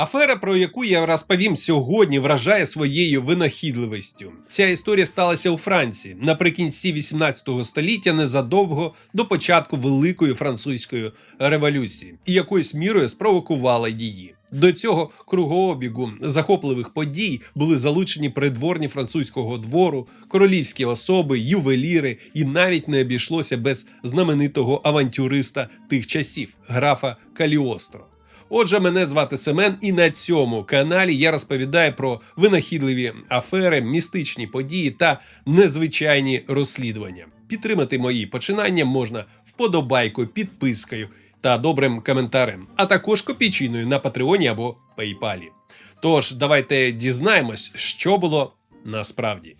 Афера, про яку я розповім сьогодні, вражає своєю винахідливістю. Ця історія сталася у Франції наприкінці 18 століття, незадовго до початку Великої французької революції, і якоюсь мірою спровокувала її. До цього кругообігу захопливих подій були залучені придворні французького двору, королівські особи, ювеліри, і навіть не обійшлося без знаменитого авантюриста тих часів графа Каліостро. Отже, мене звати Семен, і на цьому каналі я розповідаю про винахідливі афери, містичні події та незвичайні розслідування. Підтримати мої починання можна вподобайкою, підпискою та добрим коментарем, а також копійчиною на Патреоні або Пейпалі. Тож давайте дізнаємось, що було насправді.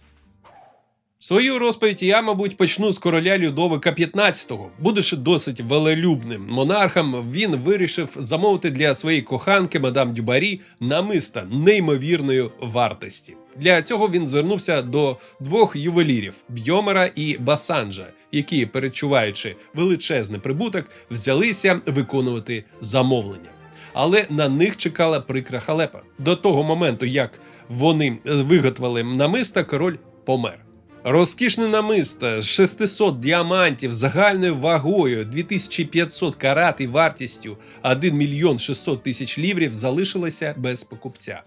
Свою розповідь я, мабуть, почну з короля Людовика XV. Будучи досить велелюбним монархом, він вирішив замовити для своєї коханки мадам Дюбарі намиста неймовірної вартості. Для цього він звернувся до двох ювелірів Бьомера і Басанжа, які, перечуваючи величезний прибуток, взялися виконувати замовлення. Але на них чекала прикра халепа. До того моменту, як вони виготовили намиста, король помер. Розкішне намисто з 600 діамантів загальною вагою 2500 карат і вартістю 1 мільйон 600 тисяч ліврів залишилося без покупця.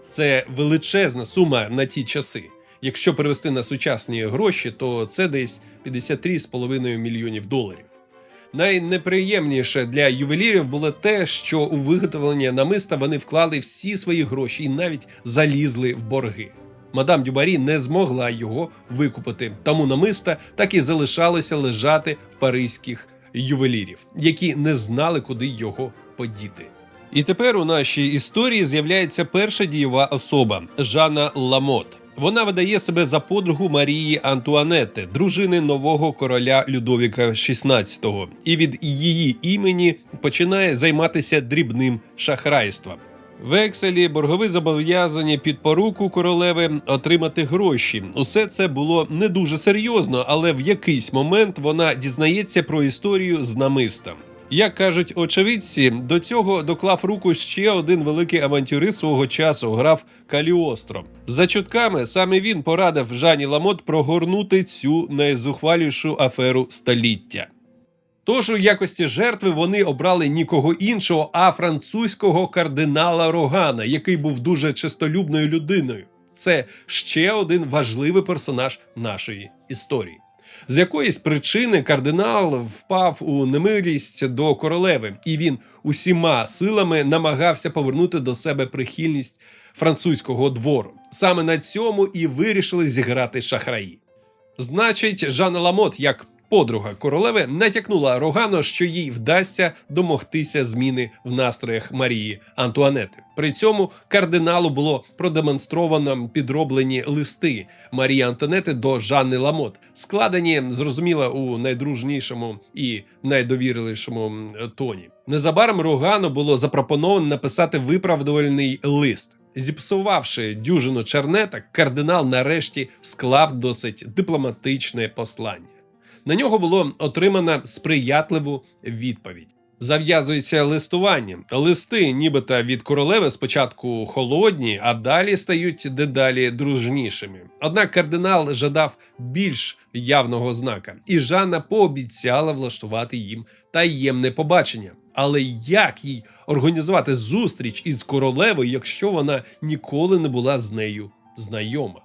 Це величезна сума на ті часи. Якщо перевести на сучасні гроші, то це десь 53,5 мільйонів доларів. Найнеприємніше для ювелірів було те, що у виготовлення намиста вони вклали всі свої гроші і навіть залізли в борги. Мадам Дюбарі не змогла його викупити, тому намиста так і залишалося лежати в паризьких ювелірів, які не знали, куди його подіти. І тепер у нашій історії з'являється перша дієва особа Жанна Ламот. Вона видає себе за подругу Марії Антуанетти, дружини нового короля Людовіка XVI, і від її імені починає займатися дрібним шахрайством. Векселі, боргові зобов'язання під поруку королеви отримати гроші. Усе це було не дуже серйозно, але в якийсь момент вона дізнається про історію з намистом. Як кажуть очевидці, до цього доклав руку ще один великий авантюрист свого часу, граф Каліостро. За чутками саме він порадив Жані Ламот прогорнути цю найзухвалішу аферу століття. Тож у якості жертви вони обрали нікого іншого, а французького кардинала Рогана, який був дуже чистолюбною людиною. Це ще один важливий персонаж нашої історії. З якоїсь причини кардинал впав у немилість до королеви, і він усіма силами намагався повернути до себе прихильність французького двору. Саме на цьому і вирішили зіграти шахраї. Значить, Жанна Ламот, як подруга королеви, натякнула Рогано, що їй вдасться домогтися зміни в настроях Марії Антуанети. При цьому кардиналу було продемонстровано підроблені листи Марії Антуанети до Жанни Ламот, складені зрозуміло у найдружнішому і найдовірливішому тоні. Незабаром Рогану було запропоновано написати виправдувальний лист. Зіпсувавши дюжину чернеток, кардинал нарешті склав досить дипломатичне послання. На нього було отримано сприятливу відповідь. Зав'язується листування. Листи, нібито від королеви, спочатку холодні, а далі стають дедалі дружнішими. Однак кардинал жадав більш явного знака, і Жанна пообіцяла влаштувати їм таємне побачення. Але як їй організувати зустріч із королевою, якщо вона ніколи не була з нею знайома?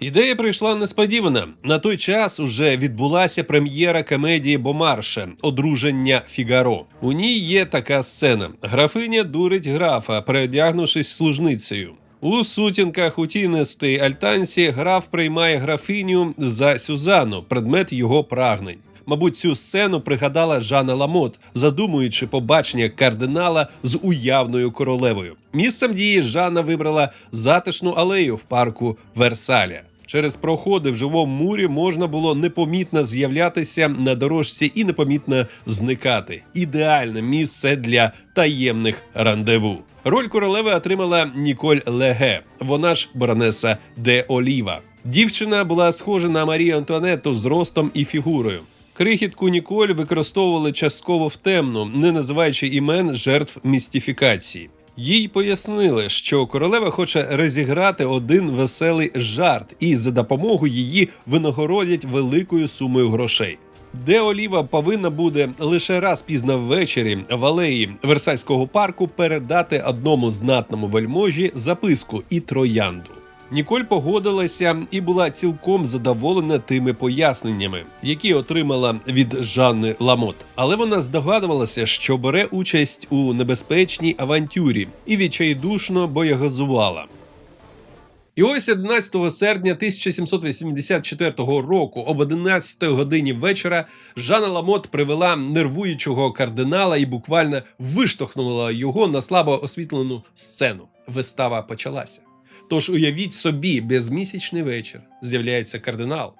Ідея прийшла несподівано. На той час уже відбулася прем'єра комедії Бомарше Одруження Фігаро. У ній є така сцена: графиня дурить графа, переодягнувшись служницею. У сутінках у Тінистий альтанці граф приймає графиню за Сюзану, предмет його прагнень. Мабуть, цю сцену пригадала Жанна Ламот, задумуючи побачення кардинала з уявною королевою. Місцем дії Жанна вибрала затишну алею в парку Версаля. Через проходи в живому мурі можна було непомітно з'являтися на дорожці і непомітно зникати. Ідеальне місце для таємних рандеву. Роль королеви отримала Ніколь Леге, вона ж баронеса де Оліва. Дівчина була схожа на Марію Антуанетту з ростом і фігурою. Крихітку Ніколь використовували частково в темну, не називаючи імен жертв містифікації. Їй пояснили, що королева хоче розіграти один веселий жарт, і за допомогою її винагородять великою сумою грошей. Де Оліва повинна буде лише раз пізно ввечері в алеї Версальського парку передати одному знатному вельможі записку і троянду. Ніколь погодилася і була цілком задоволена тими поясненнями, які отримала від Жанни Ламот. Але вона здогадувалася, що бере участь у небезпечній авантюрі і відчайдушно боєгазувала. І ось 11 серпня 1784 року, об 11 годині вечора, Жанна Ламот привела нервуючого кардинала і буквально виштовхнула його на слабо освітлену сцену. Вистава почалася. Тож уявіть собі, безмісячний вечір з'являється кардинал.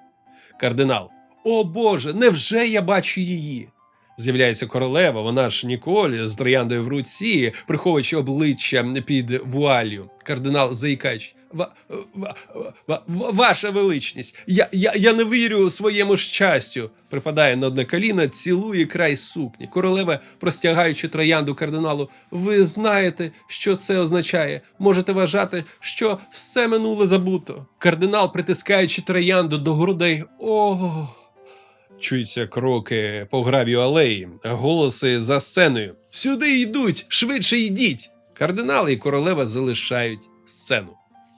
Кардинал, о Боже, невже я бачу її? З'являється королева, вона ж ніколи з трояндою в руці, приховуючи обличчя під вуалью. Кардинал заїкаючи. Ва, ва, ва, ва, ваша величність, я, я, я не вірю своєму щастю. Припадає на одне коліно, цілує край сукні. Королева, простягаючи троянду кардиналу, ви знаєте, що це означає. Можете вважати, що все минуле забуто. Кардинал, притискаючи троянду до грудей. О. Чуються кроки по гравію алеї, голоси за сценою. Сюди йдуть, швидше йдіть. Кардинал і королева залишають сцену.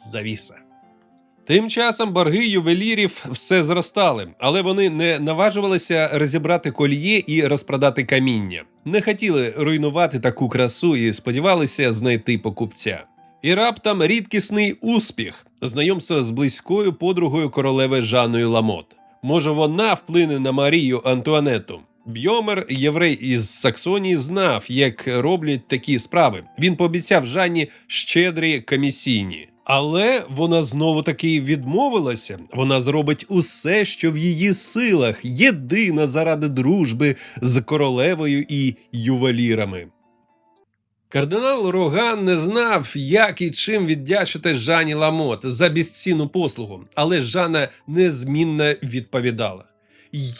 Завіса. Тим часом борги ювелірів все зростали, але вони не наважувалися розібрати кольє і розпродати каміння. Не хотіли руйнувати таку красу і сподівалися знайти покупця. І раптом рідкісний успіх знайомство з близькою подругою королеви Жанною Ламот. Може, вона вплине на Марію Антуанету. Бьомер, єврей із Саксонії, знав, як роблять такі справи. Він пообіцяв Жанні щедрі комісійні. Але вона знову таки відмовилася. Вона зробить усе, що в її силах, єдина заради дружби з королевою і ювелірами. Кардинал Роган не знав, як і чим віддячити Жанні Ламот за безцінну послугу, але Жанна незмінно відповідала: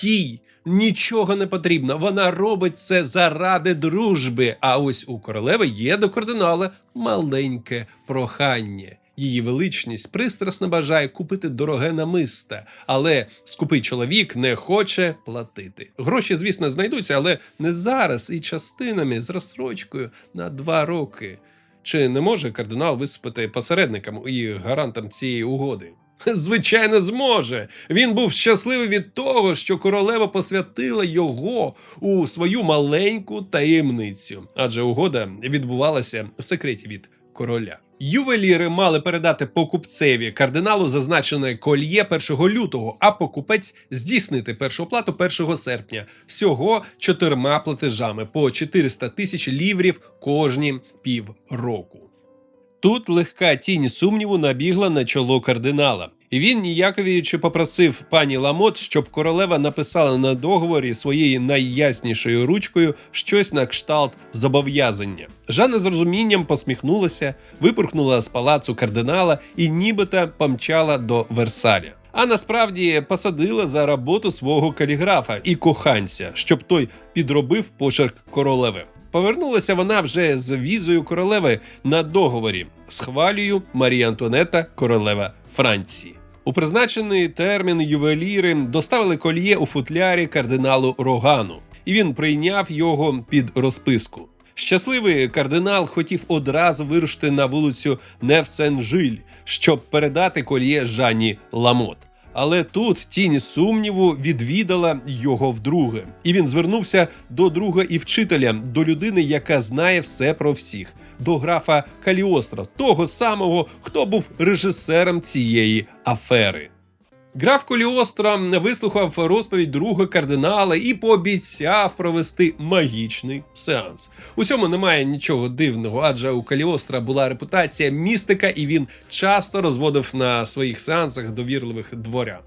їй нічого не потрібно, вона робить це заради дружби. А ось у королеви є до кардинала маленьке прохання. Її величність пристрасно бажає купити дороге намисте, але скупий чоловік не хоче платити. Гроші, звісно, знайдуться, але не зараз і частинами з розстрочкою на два роки. Чи не може кардинал виступити посередником і гарантом цієї угоди? Звичайно, зможе. Він був щасливий від того, що королева посвятила його у свою маленьку таємницю, адже угода відбувалася в секреті від короля. Ювеліри мали передати покупцеві кардиналу зазначене кольє 1 лютого, а покупець здійснити першу оплату 1 серпня. Всього чотирма платежами по 400 тисяч ліврів кожні півроку. Тут легка тінь сумніву набігла на чоло кардинала. І він ніяковіючи попросив пані Ламот, щоб королева написала на договорі своєю найяснішою ручкою щось на кшталт зобов'язання. Жанна з розумінням посміхнулася, випорхнула з палацу кардинала і нібито помчала до Версаля. А насправді посадила за роботу свого каліграфа і коханця, щоб той підробив почерк королеви. Повернулася вона вже з візою королеви на договорі. Схвалюю Марія Антуанета, королева Франції. У призначений термін ювеліри доставили кольє у футлярі кардиналу Рогану, і він прийняв його під розписку. Щасливий кардинал хотів одразу вирушити на вулицю Невсен-Жиль, щоб передати кольє Жанні Ламот. Але тут тінь сумніву відвідала його вдруге, і він звернувся до друга і вчителя, до людини, яка знає все про всіх, до графа Каліостра, того самого, хто був режисером цієї афери. Граф Коліостро вислухав розповідь друга кардинала і пообіцяв провести магічний сеанс. У цьому немає нічого дивного, адже у Каліостра була репутація містика, і він часто розводив на своїх сеансах довірливих дворян.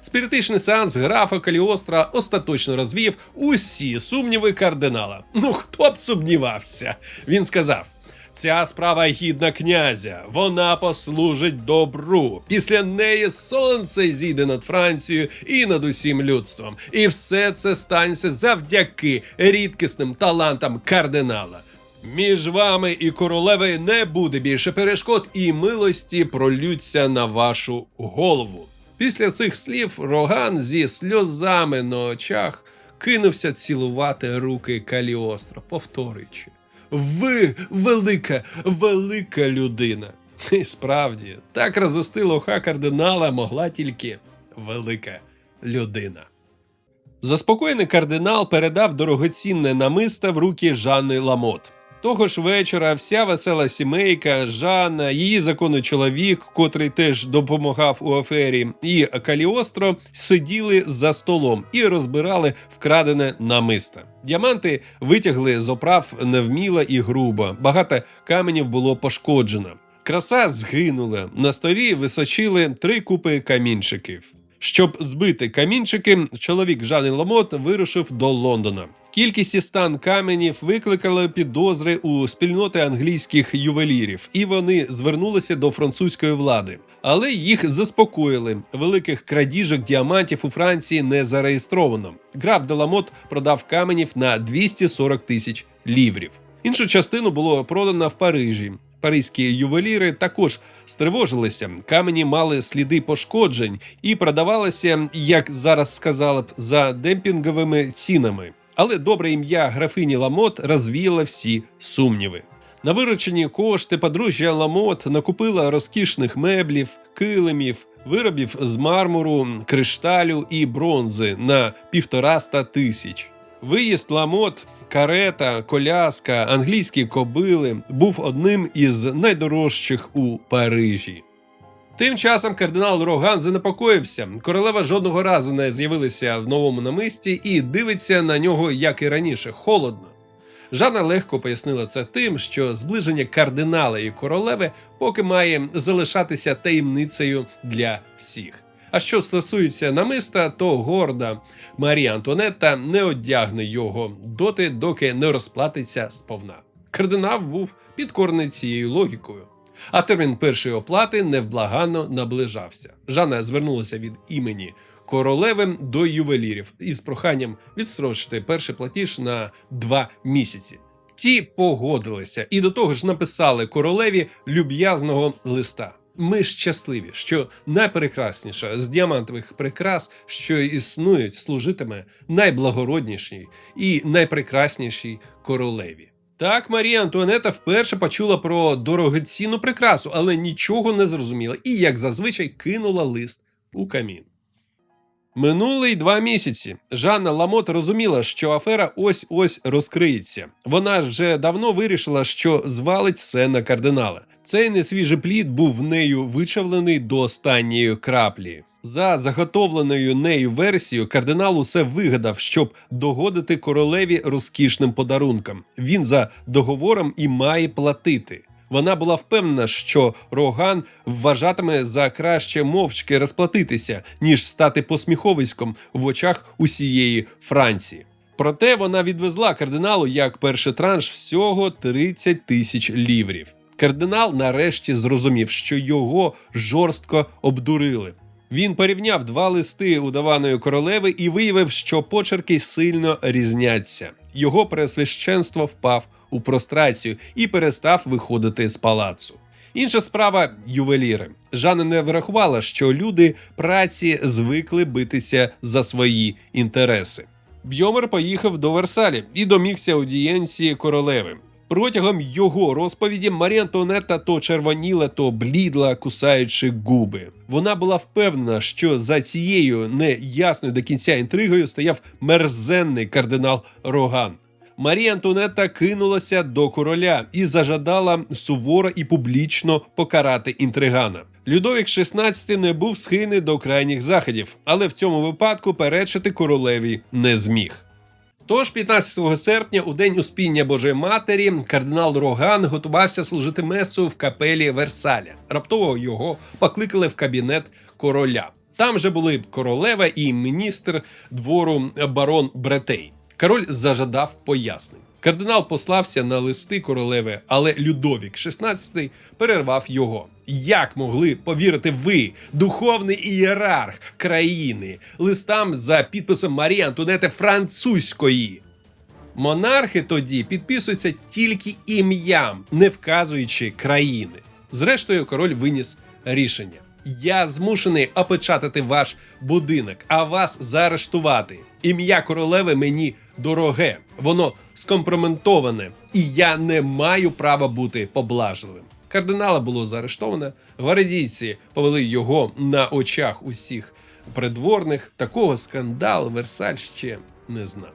Спіритичний сеанс графа Каліостра остаточно розвіяв усі сумніви кардинала. Ну хто б сумнівався? Він сказав. Ця справа гідна князя, вона послужить добру. Після неї сонце зійде над Францією і над усім людством. І все це станеться завдяки рідкісним талантам кардинала. Між вами і королеви не буде більше перешкод, і милості пролються на вашу голову. Після цих слів Роган зі сльозами на очах кинувся цілувати руки Каліостро, повторюючи: Ви велика, велика людина. І справді, так розвести лоха кардинала могла тільки велика людина. Заспокоєний кардинал передав дорогоцінне намисто в руки Жанни Ламот. Того ж вечора вся весела сімейка, Жанна, її законний чоловік, котрий теж допомагав у афері, і Каліостро сиділи за столом і розбирали вкрадене намисто. Діаманти витягли з оправ невміло і грубо. Багато каменів було пошкоджено. Краса згинула. На столі височили три купи камінчиків. Щоб збити камінчики, чоловік Жани Ламот вирушив до Лондона. Кількість і стан каменів викликали підозри у спільноти англійських ювелірів, і вони звернулися до французької влади. Але їх заспокоїли. Великих крадіжок діамантів у Франції не зареєстровано. Граф Деламот продав каменів на 240 тисяч ліврів. Іншу частину було продано в Парижі. Паризькі ювеліри також стривожилися. Камені мали сліди пошкоджень і продавалися, як зараз сказали б, за демпінговими цінами. Але добре ім'я графині Ламот розвіяло всі сумніви. На виручені кошти подружжя Ламот накупила розкішних меблів, килимів, виробів з мармуру, кришталю і бронзи на півтораста тисяч. Виїзд Ламот, карета, коляска, англійські кобили був одним із найдорожчих у Парижі. Тим часом кардинал Роган занепокоївся. Королева жодного разу не з'явилася в новому намисті і дивиться на нього, як і раніше, холодно. Жанна легко пояснила це тим, що зближення кардинала і королеви поки має залишатися таємницею для всіх. А що стосується намиста, то горда Марія Антонетта не одягне його доти, доки не розплатиться сповна. Кардинал був підкорений цією логікою. А термін першої оплати невблаганно наближався. Жанна звернулася від імені королеви до ювелірів із проханням відстрочити перший платіж на два місяці. Ті погодилися і до того ж написали королеві люб'язного листа. Ми щасливі, що найпрекрасніша з діамантових прикрас, що існують, служитиме найблагороднішій і найпрекраснішій королеві. Так, Марія Антуанета вперше почула про дорогоцінну прикрасу, але нічого не зрозуміла і, як зазвичай, кинула лист у камін. Минули й два місяці. Жанна Ламот розуміла, що афера ось ось розкриється. Вона ж вже давно вирішила, що звалить все на кардинала. Цей несвіжий плід був нею вичавлений до останньої краплі. За заготовленою нею версією, кардинал усе вигадав, щоб догодити королеві розкішним подарунком. Він за договором і має платити. Вона була впевнена, що Роган вважатиме за краще мовчки розплатитися, ніж стати посміховиськом в очах усієї Франції. Проте вона відвезла кардиналу як перший транш всього 30 тисяч ліврів. Кардинал нарешті зрозумів, що його жорстко обдурили. Він порівняв два листи удаваної королеви і виявив, що почерки сильно різняться. Його преосвященство впав у прострацію і перестав виходити з палацу. Інша справа ювеліри. Жанна не врахувала, що люди праці звикли битися за свої інтереси. Бьомер поїхав до Версалі і домігся аудієнції королеви. Протягом його розповіді Марія Антуанетта то червоніла, то блідла, кусаючи губи. Вона була впевнена, що за цією неясною до кінця інтригою стояв мерзенний кардинал Роган. Марія Антуанетта кинулася до короля і зажадала суворо і публічно покарати інтригана. Людовік XVI не був схильний до крайніх заходів, але в цьому випадку перечити королеві не зміг. Тож 15 серпня, у день успіння Божої Матері, кардинал Роган готувався служити месу в капелі Версаля. Раптово його покликали в кабінет короля. Там же були королева і міністр двору барон Бретей. Король зажадав пояснень. Кардинал послався на листи королеви, але Людовік XVI перервав його. Як могли повірити ви, духовний ієрарх країни, листам за підписом Марії Антонети Французької? Монархи тоді підписуються тільки ім'ям, не вказуючи країни. Зрештою, король виніс рішення. Я змушений опечатати ваш будинок, а вас заарештувати. Ім'я королеви мені дороге, воно скомпроментоване, і я не маю права бути поблажливим. Кардинала було заарештовано. Гвардійці повели його на очах усіх придворних. Такого скандалу Версаль ще не знав.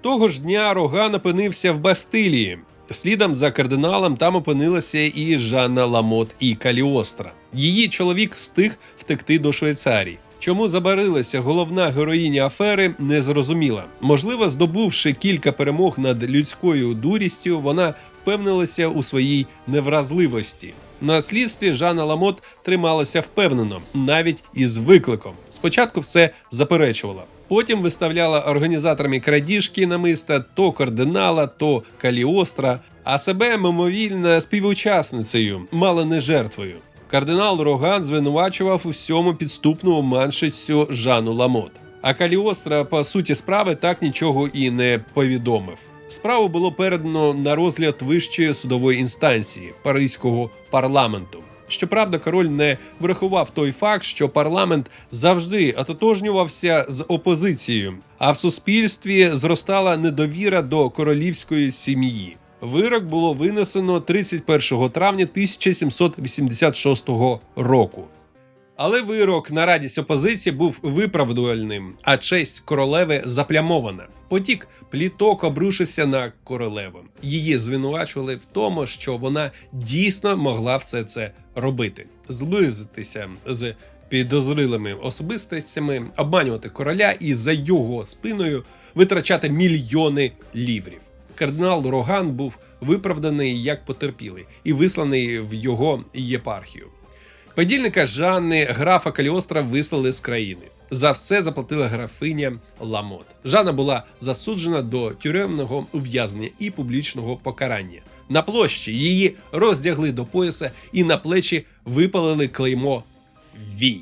Того ж дня Роган опинився в Бастилії. Слідом за кардиналом там опинилася і Жанна Ламот і Каліостра. Її чоловік встиг втекти до Швейцарії. Чому забарилася головна героїня афери, не зрозуміла. Можливо, здобувши кілька перемог над людською дурістю, вона впевнилася у своїй невразливості. На слідстві Жанна Ламот трималася впевнено, навіть із викликом. Спочатку все заперечувала. Потім виставляла організаторами крадіжки намиста то кардинала, то каліостра, а себе мимовільно співучасницею, мало не жертвою. Кардинал Роган звинувачував у всьому підступну оманшицю Жанну Ламот. А Каліостра, по суті справи, так нічого і не повідомив. Справу було передано на розгляд вищої судової інстанції Паризького парламенту. Щоправда, король не врахував той факт, що парламент завжди ототожнювався з опозицією, а в суспільстві зростала недовіра до королівської сім'ї. Вирок було винесено 31 травня 1786 року. Але вирок на радість опозиції був виправдувальним, а честь королеви заплямована. Потік пліток обрушився на королеву. Її звинувачували в тому, що вона дійсно могла все це робити, зблизитися з підозрілими особистостями, обманювати короля і за його спиною витрачати мільйони ліврів. Кардинал Роган був виправданий як потерпілий і висланий в його єпархію. Подільника Жанни графа Каліостра вислали з країни. За все заплатила графиня Ламот. Жанна була засуджена до тюремного ув'язнення і публічного покарання. На площі її роздягли до пояса і на плечі випалили клеймо Вій,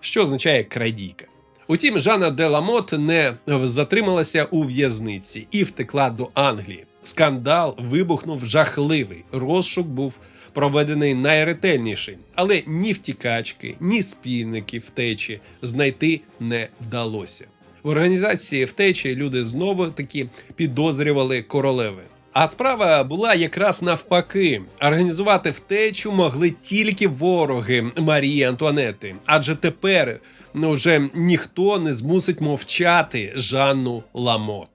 що означає крадійка. Утім, Жанна де Ламот не затрималася у в'язниці і втекла до Англії. Скандал вибухнув жахливий. Розшук був проведений найретельніший, але ні втікачки, ні спільники втечі знайти не вдалося. В організації втечі люди знову таки підозрювали королеви. А справа була якраз навпаки: організувати втечу могли тільки вороги Марії Антуанети, адже тепер вже ніхто не змусить мовчати Жанну Ламот.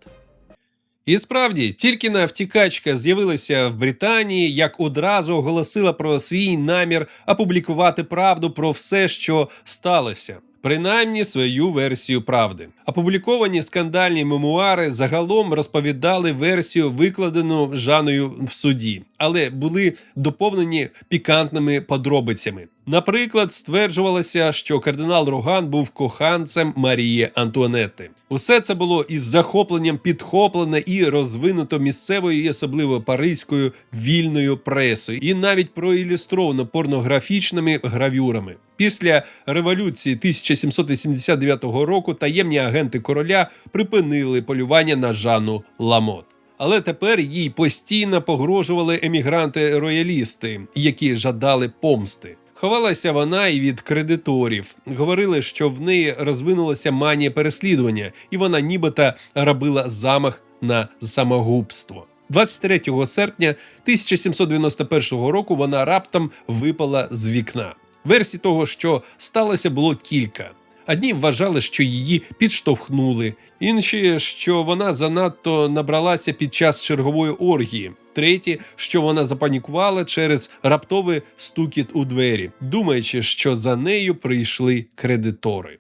І справді, тільки на втікачка з'явилася в Британії, як одразу оголосила про свій намір опублікувати правду про все, що сталося. Принаймні свою версію правди. Опубліковані скандальні мемуари загалом розповідали версію, викладену Жаною в суді, але були доповнені пікантними подробицями. Наприклад, стверджувалося, що кардинал Роган був коханцем Марії Антуанетти. Усе це було із захопленням підхоплене і розвинуто місцевою і особливо паризькою вільною пресою, і навіть проілюстровано порнографічними гравюрами. Після революції 1789 року таємні агенти короля припинили полювання на Жанну Ламот. Але тепер їй постійно погрожували емігранти-роялісти, які жадали помсти. Ховалася вона і від кредиторів. Говорили, що в неї розвинулася манія переслідування, і вона нібито робила замах на самогубство. 23 серпня 1791 року вона раптом випала з вікна. Версій того, що сталося, було кілька. Одні вважали, що її підштовхнули, інші, що вона занадто набралася під час чергової оргії, треті, що вона запанікувала через раптовий стукіт у двері, думаючи, що за нею прийшли кредитори.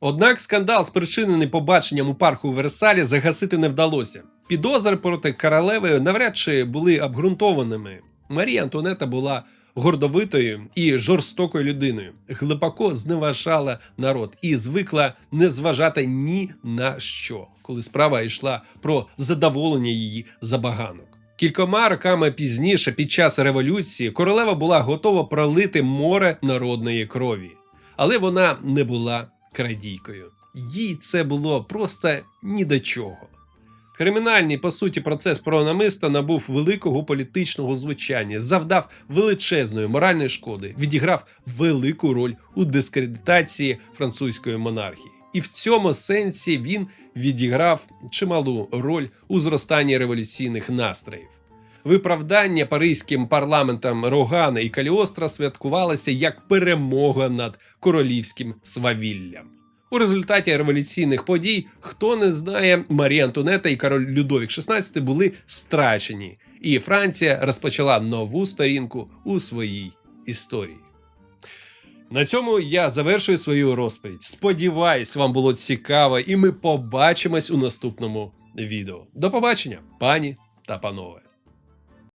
Однак скандал, спричинений побаченням у парку Версалі, загасити не вдалося. Підозри проти королеви навряд чи були обґрунтованими. Марія Антонета була гордовитою і жорстокою людиною, глибоко зневажала народ і звикла не зважати ні на що, коли справа йшла про задоволення її забаганок. Кількома роками пізніше, під час революції, королева була готова пролити море народної крові, але вона не була крадійкою. Їй це було просто ні до чого. Кримінальний, по суті, процес про намиста набув великого політичного звучання, завдав величезної моральної шкоди, відіграв велику роль у дискредитації французької монархії. І в цьому сенсі він відіграв чималу роль у зростанні революційних настроїв. Виправдання паризьким парламентам Рогана і Каліостра святкувалося як перемога над королівським свавіллям. У результаті революційних подій, хто не знає, Марія Антонета і король Людовік XVI були страчені, і Франція розпочала нову сторінку у своїй історії. На цьому я завершую свою розповідь. Сподіваюсь, вам було цікаво, і ми побачимось у наступному відео. До побачення, пані та панове.